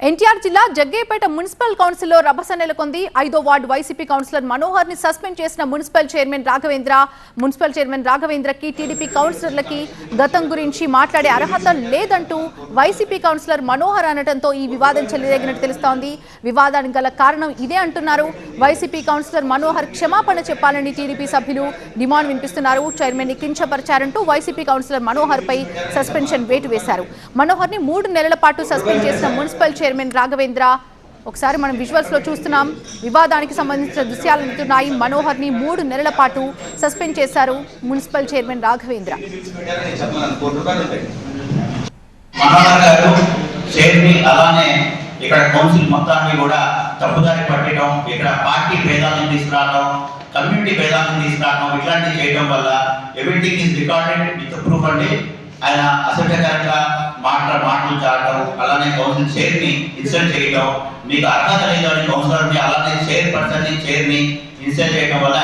ఎన్టీఆర్ జిల్లా జగ్గేపేట మున్సిపల్ కౌన్సిల్లో రభస నెలకొంది. ఐదో వార్డు వైసీపీ కౌన్సిలర్ మనోహర్ని సస్పెండ్ చేసిన municipal chairman Raghavendra. Municipal chairman రాఘవేంద్రకి TDP కౌన్సిలర్లకి గతం గురించి మాట్లాడే అర్హత లేదంటూ వైసీపీ కౌన్సిలర్ మనోహర్ అనడంతో ఈ వివాదం చెలరేగినట్టు తెలుస్తోంది. వివాదానికి గల కారణం ఇదే అంటున్నారు. వైసీపీ కౌన్సిలర్ మనోహర్ క్షమాపణ చెప్పాలని టీడీపీ సభ్యులు డిమాండ్ వినిపిస్తున్నారు. చైర్మన్ని కించపరిచారంటూ వైసీపీ కౌన్సిలర్ మనోహర్ పై సస్పెన్షన్ వేటు వేశారు. మనోహర్ని మూడు నెలల పాటు సస్పెండ్ చేసిన మున్సిపల్ చైర్మన్ రాఘవేంద్ర. ఒకసారి మనం విజువల్స్లో చూస్తున్నాం. వివాదానికి సంబంధించిన దృశ్యాలు అందుతున్నాయి. మనోహర్ని మూడు నెలల పాటు సస్పెండ్ చేశారు మున్సిపల్ చైర్మన్ రాఘవేంద్ర. అలానే ఇక్కడ కౌన్సిల్ మొత్తాన్ని కూడా తప్పుదారి పట్టడం ఇక్కడ పార్టీ భేదాలను తీసుకురావడం కమ్యూనిటీ భేదాలను తీసుకురావడం ఇట్లాంటివి చేయడం వల్ల everything is recorded with proof అండి ఆయన అసభ్యకరంగా మాట మాటలు చాటం అలానే కౌన్సిల్ చైర్ని ఇన్సల్ట్ చేయడం మీకు అర్హత లేదు అని కౌన్సిలర్ని అలానే చైర్ పర్సన్ని చైర్ని ఇన్సల్ట్ చేయడం వల్ల